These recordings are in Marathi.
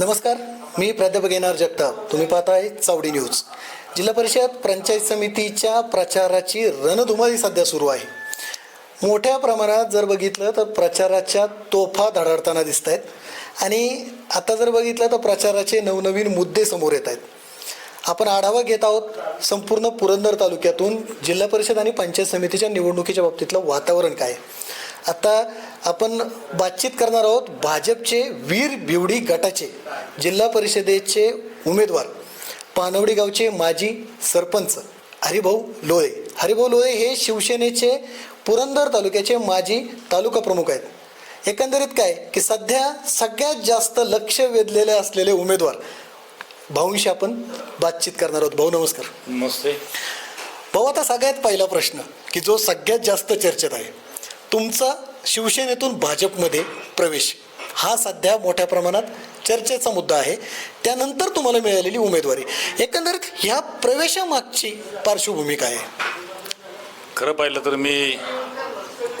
नमस्कार मी प्राध्यापक येणार जगताप. तुम्ही पाहताय चावडी न्यूज. जिल्हा परिषद पंचायत समितीच्या प्रचाराची रणधुमाळी सध्या सुरू आहे. मोठ्या प्रमाणात जर बघितलं तर प्रचाराच्या तोफा धडाडताना दिसत आहेत आणि आता जर बघितलं तर प्रचाराचे नवनवीन मुद्दे समोर येत आहेत आपण आढावा घेत आहोत संपूर्ण पुरंदर तालुक्यातून जिल्हा परिषद आणि पंचायत समितीच्या निवडणुकीच्या बाबतीतलं वातावरण काय आहे. आता आपण बातचीत करणार आहोत भाजपचे वीर बिवडी गटाचे जिल्हा परिषदेचे उमेदवार पानवडी गावचे माजी सरपंच हरिभाऊ लोळे. हरिभाऊ लोळे हे शिवसेनेचे पुरंदर तालुक्याचे माजी तालुका प्रमुख आहेत. एकंदरीत काय की सध्या सगळ्यात जास्त लक्ष वेधलेले असलेले उमेदवार भाऊंशी आपण बातचीत करणार आहोत. भाऊ नमस्कार. नमस्ते. भाऊ आता सगळ्यात पहिला प्रश्न की जो सगळ्यात जास्त चर्चेत आहे तुमचा शिवसेनेतून भाजपमध्ये प्रवेश. हा सध्या मोठ्या प्रमाणात चर्चेचा मुद्दा आहे. त्यानंतर तुम्हाला मिळालेली उमेदवारी. एकंदरीत ह्या प्रवेशामागची पार्श्वभूमी काय आहे. खरं पाहिलं तर मी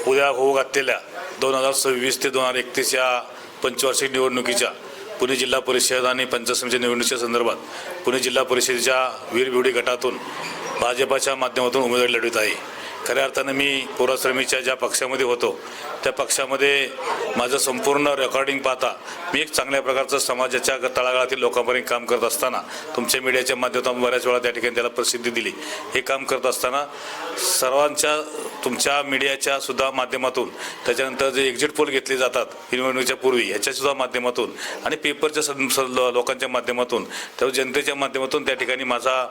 उद्या होऊ घातलेल्या दोन हजार सव्वीस ते दोन हजार एकतीस या पंचवार्षिक निवडणुकीच्या पुणे जिल्हा परिषद आणि पंचायत निवडणुकीच्या संदर्भात पुणे जिल्हा परिषदेच्या वीरबिवडी गटातून भाजपाच्या माध्यमातून उमेदवारी लढवित आहे. खऱ्या अर्थानं मी पौराश्रमीच्या ज्या पक्षामध्ये होतो त्या पक्षामध्ये माझं संपूर्ण रेकॉर्डिंग पाहता मी एक चांगल्या प्रकारचं समाजाच्या तळागाळातील लोकांपर्यंत काम करत असताना तुमच्या मीडियाच्या माध्यमातून बऱ्याच वेळा त्या ठिकाणी त्याला प्रसिद्धी दिली. हे काम करत असताना सर्वांच्या तुमच्या मीडियाच्या सुद्धा माध्यमातून त्याच्यानंतर जे एक्झिट पोल घेतले जातात निवडणुकीच्या पूर्वी याच्यासुद्धा माध्यमातून आणि पेपरच्या लोकांच्या माध्यमातून त्या जनतेच्या माध्यमातून त्या ठिकाणी माझा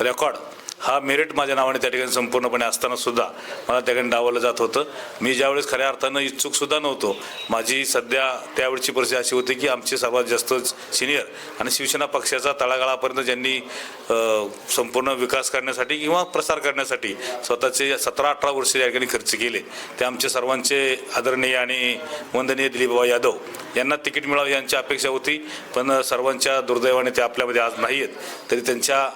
रेकॉर्ड हा मेरिट माझ्या नावाने त्या ठिकाणी संपूर्णपणे असताना सुद्धा मला त्या ठिकाणी डावलं जात होतं. मी ज्यावेळेस खऱ्या अर्थानं इच्छुक सुद्धा नव्हतो. माझी सध्या त्यावेळची परिस्थिती अशी होती की आमचे सर्वात जास्त सिनियर आणि शिवसेना पक्षाचा तळागाळापर्यंत ज्यांनी संपूर्ण विकास करण्यासाठी किंवा प्रसार करण्यासाठी स्वतःचे सतरा अठरा वर्ष या ठिकाणी खर्च केले. ते आमचे सर्वांचे आदरणीय आणि वंदनीय दिलीपबाबा यादव यांना तिकीट मिळावं यांची अपेक्षा होती. पण सर्वांच्या दुर्दैवाने ते आपल्यामध्ये आज नाही आहेत तरी त्यांच्या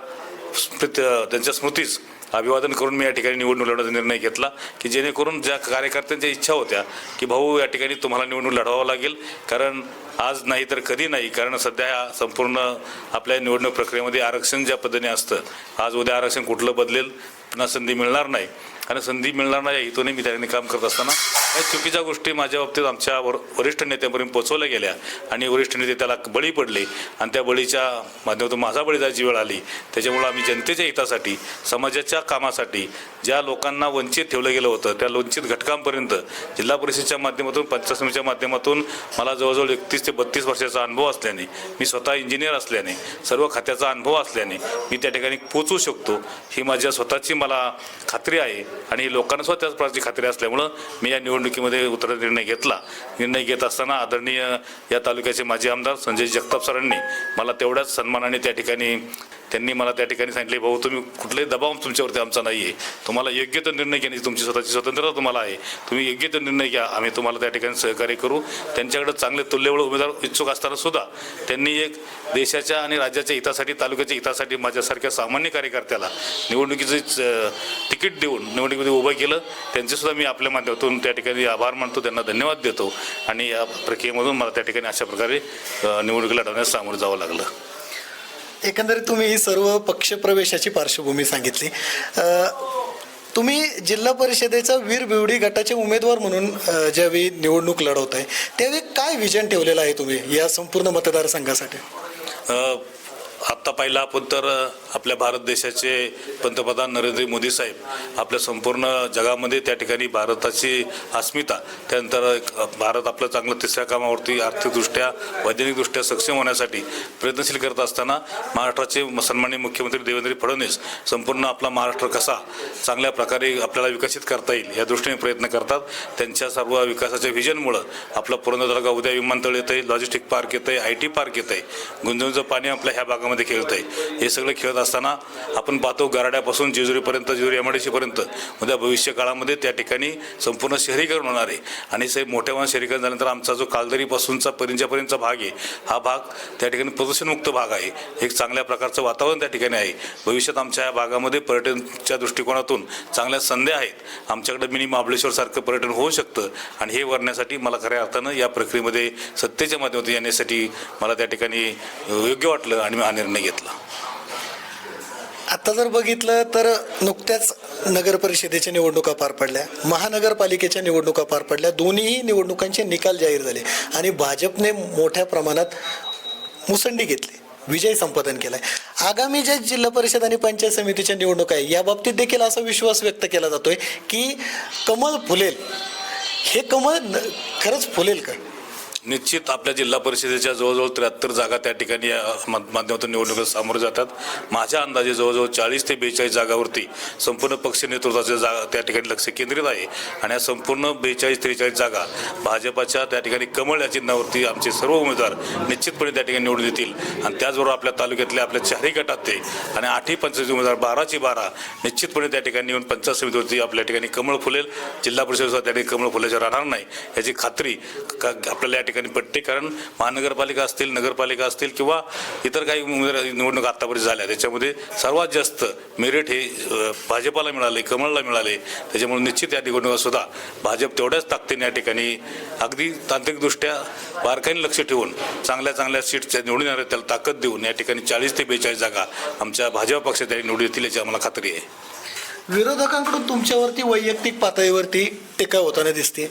त्यांच्या स्मृतीस अभिवादन करून मी या ठिकाणी निवडणूक लढवण्याचा निर्णय घेतला की जेणेकरून ज्या कार्यकर्त्यांच्या इच्छा होत्या की भाऊ या ठिकाणी तुम्हाला निवडणूक लढवावं लागेल. कारण आज नाही तर कधी नाही कारण सध्या या संपूर्ण आपल्या निवडणूक प्रक्रियेमध्ये आरक्षण ज्या पद्धतीने असतं आज उद्या आरक्षण कुठलं बदलेल पुन्हा संधी मिळणार नाही. आणि संधी मिळणार नाही या हेतूने मी त्या ठिकाणी काम करत असताना चुकीच्या गोष्टी माझ्या बाबतीत आमच्या वर वरिष्ठ नेत्यांपर्यंत पोचवल्या गेल्या आणि वरिष्ठ नेते त्याला बळी पडले आणि त्या बळीच्या माध्यमातून माझा बळी जायची वेळ आली त्याच्यामुळं आम्ही जनतेच्या हितासाठी समाजाच्या कामासाठी ज्या लोकांना वंचित ठेवलं गेलं होतं त्या वंचित घटकांपर्यंत जिल्हा परिषदेच्या माध्यमातून पंचायत समितीच्या माध्यमातून मला जवळजवळ एकतीस ते बत्तीस वर्षाचा अनुभव असल्याने मी स्वतः इंजिनियर असल्याने सर्व खात्याचा अनुभव असल्याने मी त्या ठिकाणी पोचू शकतो ही माझ्या स्वतःची मला खात्री आहे आणि लोकांना सुद्धा त्याच प्रकारची खात्री असल्यामुळं मी या निवडणुकीमध्ये उतरण्याचा निर्णय घेतला. निर्णय घेत असताना आदरणीय या तालुक्याचे माजी आमदार संजय जगताप सरांनी मला तेवढ्याच सन्मानाने त्या ठिकाणी त्यांनी मला त्या ठिकाणी सांगितले भाऊ तुम्ही कुठलाही दबाव तुमच्यावरती आमचा नाही आहे तुम्हाला योग्य तो निर्णय घेण्याची तुमची स्वतःची स्वतंत्रता तुम्हाला आहे. तुम्ही योग्य तो निर्णय घ्या. आम्ही तुम्हाला त्या ठिकाणी सहकार्य करू. त्यांच्याकडे चांगले तुल्यबळ उमेदवार इच्छुक असताना सुद्धा त्यांनी एक देशाच्या आणि राज्याच्या हितासाठी तालुक्याच्या हितासाठी माझ्यासारख्या सामान्य कार्यकर्त्याला निवडणुकीचं तिकीट देऊन निवडणुकीमध्ये उभं केलं. त्यांचेसुद्धा मी आपल्या माध्यमातून त्या ठिकाणी आभार मानतो. त्यांना धन्यवाद देतो. आणि या प्रक्रियेमधून मला त्या ठिकाणी अशा प्रकारे निवडणुकीला लढवण्यास सामोरं जावं लागलं. एकंदरीत तुम्ही ही सर्व पक्षप्रवेशाची पार्श्वभूमी सांगितली. तुम्ही जिल्हा परिषदेचा वीर बिवडी गटाचे उमेदवार म्हणून ज्यावेळी निवडणूक लढवत आहे त्यावेळी काय विजन ठेवलेलं आहे तुम्ही या संपूर्ण मतदारसंघासाठी? आत्ता पाहिलं आपण तर आपल्या भारत देशाचे पंतप्रधान नरेंद्र मोदी साहेब आपल्या संपूर्ण जगामध्ये त्या ठिकाणी भारताची अस्मिता त्यानंतर भारत आपलं चांगलं तिसऱ्या कामावरती आर्थिकदृष्ट्या वैज्ञानिकदृष्ट्या सक्षम होण्यासाठी प्रयत्नशील करत असताना महाराष्ट्राचे सन्माननीय मुख्यमंत्री देवेंद्र फडणवीस संपूर्ण आपला महाराष्ट्र कसा चांगल्या प्रकारे आपल्याला विकसित करता येईल या दृष्टीने प्रयत्न करतात. त्यांच्या सर्व विकासाच्या व्हिजनमुळं आपला पुरंदर उद्या विमानतळ येतं आहे लॉजिस्टिक पार्क येतं आहे आय टी पार्क येतं आहे गुंजवणूकचं पाणी आपल्या ह्या भागामध्ये खेळत आहे हे सगळं खेळत असताना आपण पाहतो गराड्यापासून जेजुरीपर्यंत जेजुरी एम कडीपर्यंत उद्या भविष्य काळामध्ये त्या ठिकाणी संपूर्ण शहरीकरण होणार आहे. आणि से मोठ्या शहरीकरण झाल्यानंतर आमचा जो कालदरीपासूनचा परिंजापर्यंतचा भाग आहे हा भाग त्या ठिकाणी प्रदूषणमुक्त भाग आहे. एक चांगल्या प्रकारचं वातावरण त्या ठिकाणी आहे. भविष्यात आमच्या या भागामध्ये पर्यटनच्या दृष्टिकोनातून चांगल्या संध्या आहेत. आमच्याकडे मिनी महाबळेश्वरसारखं पर्यटन होऊ शकतं. आणि हे वरण्यासाठी मला खऱ्या अर्थानं या प्रक्रियेमध्ये सत्तेच्या माध्यमातून येण्यासाठी मला त्या ठिकाणी योग्य वाटलं आणि मी हा निर्णय घेतला. आता जर बघितलं तर नुकत्याच नगर परिषदेच्या निवडणुका पार पडल्या. महानगरपालिकेच्या निवडणुका पार पडल्या. दोन्हीही निवडणुकांचे निकाल जाहीर झाले. आणि भाजपने मोठ्या प्रमाणात मुसंडी घेतली. विजय संपादन केलाय. आगामी ज्या जिल्हा परिषद आणि पंचायत समितीच्या निवडणुका आहे या बाबतीत देखील असा विश्वास व्यक्त केला जातोय की कमळ फुलेल. हे कमळ खरंच फुलेल का? निश्चित आपल्या जिल्हा परिषदेच्या जवळजवळ त्र्याहत्तर जागा त्या ठिकाणी या माध्यमातून निवडणुकीत सामोरं जातात. माझ्या अंदाजे जवळजवळ चाळीस ते बेचाळीस जागावरती संपूर्ण पक्ष नेतृत्वाचे जागा त्या ठिकाणी लक्ष केंद्रित आहे. आणि या संपूर्ण बेचाळीस त्रेचाळीस जागा भाजपाच्या त्या ठिकाणी कमळ या चिन्हावरती आमचे सर्व उमेदवार निश्चितपणे त्या ठिकाणी निवडून येतील. आणि त्याचबरोबर आपल्या तालुक्यातले आपल्या चारही गटात ते आणि आठही पंचायत उमेदवार बाराची बारा निश्चितपणे त्या ठिकाणी येऊन पंचायत समितीवरती आपल्या ठिकाणी कमळ फुलेल. जिल्हा परिषद त्या ठिकाणी कमळ फुलायचं राहणार नाही. याची खात्री का आपल्याला या ठिकाणी ठिकाणी पडते कारण महानगरपालिका असतील नगरपालिका असतील किंवा इतर काही निवडणूक आतापर्यंत झाल्या. त्याच्यामध्ये सर्वात जास्त मेरिट हे भाजपाला मिळाले कमळला मिळाले. त्याच्यामुळे निश्चित या निवडणुकासुद्धा भाजप तेवढ्याच ताकदीने या ठिकाणी अगदी तांत्रिकदृष्ट्या बारकाईने लक्ष ठेवून चांगल्या चांगल्या सीट्स निवडून येणार त्याला ताकद देऊन या ठिकाणी चाळीस ते बेचाळीस जागा आमच्या भाजप पक्षात निवडून येतील याची आम्हाला खात्री आहे. विरोधकांकडून तुमच्यावरती वैयक्तिक पातळीवरती टीका होताना दिसते.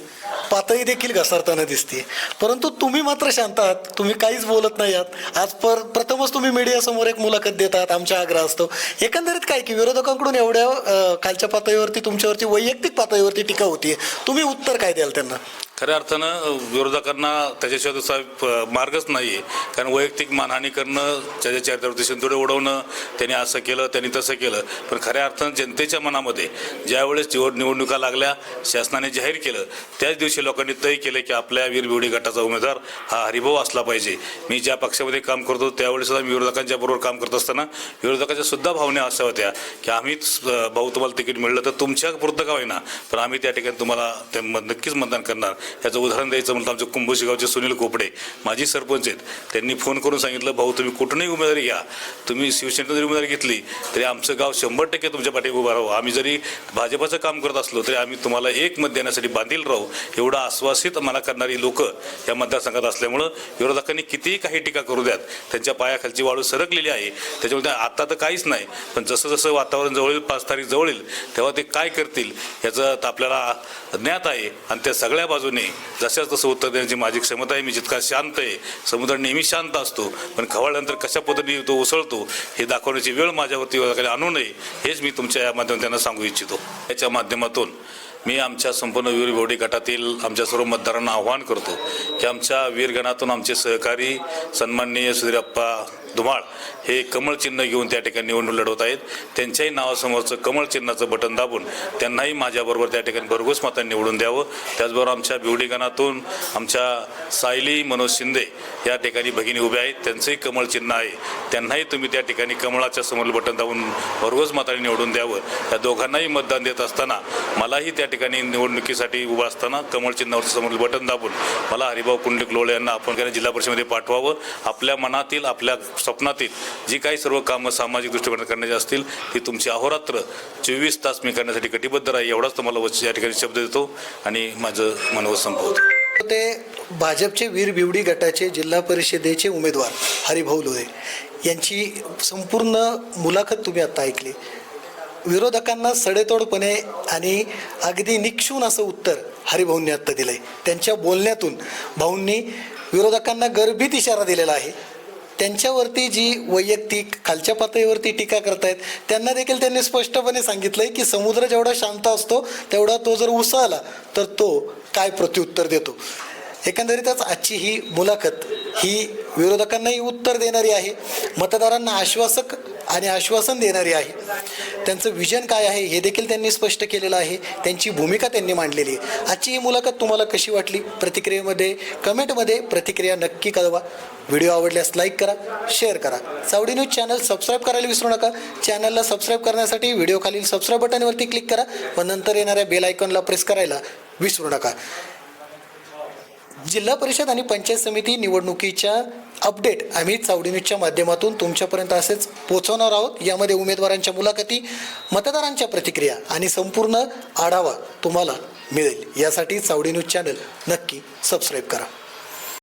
पातळी देखील घसरताना दिसते. परंतु तुम्ही मात्र शांत आहात. तुम्ही काहीच बोलत नाही आहात. आज पर प्रथमच तुम्ही मीडियासमोर एक मुलाखत देतात आमच्या आग्रह असतो. एकंदरीत काय की विरोधकांकडून एवढ्या खालच्या पातळीवरती तुमच्यावरती वैयक्तिक पातळीवरती टीका होतीये. तुम्ही उत्तर काय द्याल त्यांना? खऱ्या अर्थानं विरोधकांना त्याच्याशिवाय दुसरा प- मार्गच नाही आहे कारण वैयक्तिक मानहानी करणं त्याच्या चरित्रावरती शिंतोडे उडवणं त्यांनी असं केलं त्यांनी तसं केलं. पण खऱ्या अर्थानं जनतेच्या मनामध्ये ज्यावेळेस निवडणुका लागल्या शासनाने जाहीर केलं त्याच दिवशी लोकांनी तय केलं की आपल्या वीरबिवडी गटाचा उमेदवार हा हरिभाऊ असला पाहिजे. मी ज्या पक्षामध्ये काम करतो त्यावेळेस मी विरोधकांच्या बरोबर काम करत असताना विरोधकांच्या सुद्धा भावना अशा होत्या की आम्हीच भाऊ तुम्हाला तिकीट मिळलं तर तुमच्या पुरतं का होईना? पण आम्ही त्या ठिकाणी तुम्हाला ते नक्कीच मतदान करणार. याचं उदाहरण द्यायचं म्हणलं आमचे कुंभोशी सुनील कोपडे माजी सरपंच आहेत. त्यांनी फोन करून सांगितलं भाऊ तुम्ही कुठूनही उमेदवारी घ्या. तुम्ही शिवसेनेत जरी उमेदवारी घेतली तरी आमचं गाव शंभर टक्के तुमच्या पाठी उभं राहू आम्ही जरी भाजपाचं काम करत असलो तरी आम्ही तुम्हाला एक मत देण्यासाठी बांधील राहू. एवढं आश्वासित मला करणारी लोक या मतदारसंघात असल्यामुळं विरोधकांनी कितीही काही टीका करू द्यात. त्यांच्या पायाखालची वाळू सरकलेली आहे. त्याच्यामुळे आता तर काहीच नाही पण जसं जसं वातावरण जवळ येईल पाच तारीख जवळ येईल तेव्हा ते काय करतील याचं आपल्याला ज्ञात आहे. आणि त्या सगळ्या बाजूने जशाच तसं उत्तर देण्याची माझी क्षमता आहे मी जितका शांत आहे समुद्र नेहमी शांत असतो पण खवळल्यानंतर कशा पद्धतीने तो उसळतो हे दाखवण्याची वेळ माझ्यावरती आणू नये हेच मी तुमच्या या माध्यमातून त्यांना सांगू इच्छितो. याच्या माध्यमातून मी आमच्या संपूर्ण वीर भोवडी गटातील आमच्या सर्व मतदारांना आव्हान करतो की आमच्या वीरगणातून आमचे सहकारी सन्माननीय सुधीरप्पा धुमाळ हे कमळ चिन्ह घेऊन त्या ठिकाणी निवडणूक लढवत आहेत. त्यांच्याही नावासमोरचं कमळ चिन्हाचं बटन दाबून त्यांनाही माझ्याबरोबर त्या ठिकाणी भरघोस मतांनी निवडून द्यावं. त्याचबरोबर आमच्या बिवडीगणातून आमच्या सायली मनोज शिंदे या ठिकाणी भगिनी उभ्या आहेत. त्यांचंही कमळ चिन्ह आहे. त्यांनाही तुम्ही त्या ठिकाणी कमळाच्या समोर बटन दाबून भरघोस मतांनी निवडून द्यावं. या दोघांनाही मतदान देत असताना मलाही त्या ठिकाणी निवडणुकीसाठी उभा असताना कमळ चिन्हावरचं समोर बटन दाबून मला हरिभाऊ कुंडलिक लोळे यांना आपण जिल्हा परिषदेमध्ये पाठवावं आपल्या मनातील आपल्या स्वप्नातील जी काही सर्व कामं सामाजिक दृष्टिकोनात करण्याची असतील ती तुमची अहोरात्र चोवीस तास मी करण्यासाठी कटिबद्ध राही एवढाच तुम्हाला वच- या ठिकाणी शब्द देतो आणि माझं मनोगत संपवतो. ते भाजपचे वीर बिवडी गटाचे जिल्हा परिषदेचे उमेदवार हरिभाऊ लोहे यांची संपूर्ण मुलाखत तुम्ही आता ऐकली. विरोधकांना सडेतोडपणे आणि अगदी निक्षून असं उत्तर हरिभाऊंनी आत्ता दिलंय. त्यांच्या बोलण्यातून भाऊंनी विरोधकांना गर्भित इशारा दिलेला आहे. त्यांच्यावरती जी वैयक्तिक खालच्या पातळीवरती टीका करतायत त्यांना देखील त्यांनी स्पष्टपणे सांगितलं आहे की समुद्र जेवढा शांत असतो तेवढा तो जर उसळला तर तो काय प्रत्युत्तर देतो? एकंदरीतच आजची ही मुलाखत ही विरोधकांनाही उत्तर देणारी आहे मतदारांना आश्वासक आणि आश्वासन देणारी आहे. त्यांचं विजन काय आहे हे देखील त्यांनी स्पष्ट केलेलं आहे त्यांची भूमिका त्यांनी मांडलेली आहे. आजची ही मुलाखत तुम्हाला कशी वाटली? प्रतिक्रियेमध्ये कमेंटमध्ये प्रतिक्रिया नक्की कळवा. व्हिडिओ आवडल्यास लाईक करा शेअर करा. चावडी न्यूज चॅनल सबस्क्राईब करायला विसरू नका. चॅनलला सबस्क्राईब करण्यासाठी व्हिडिओ खालील सबस्क्राईब बटनवरती क्लिक करा व नंतर येणाऱ्या बेल आयकॉनला प्रेस करायला विसरू नका. जिल्हा परिषद आणि पंचायत समिती निवडणुकीच्या अपडेट आम्ही चावडी न्यूजच्या माध्यमातून तुमच्यापर्यंत असेच पोहोचवणार आहोत. यामध्ये उमेदवारांच्या मुलाखती मतदारांच्या प्रतिक्रिया आणि संपूर्ण आढावा तुम्हाला मिळेल. यासाठी चावडी न्यूज चॅनल नक्की सबस्क्राईब करा.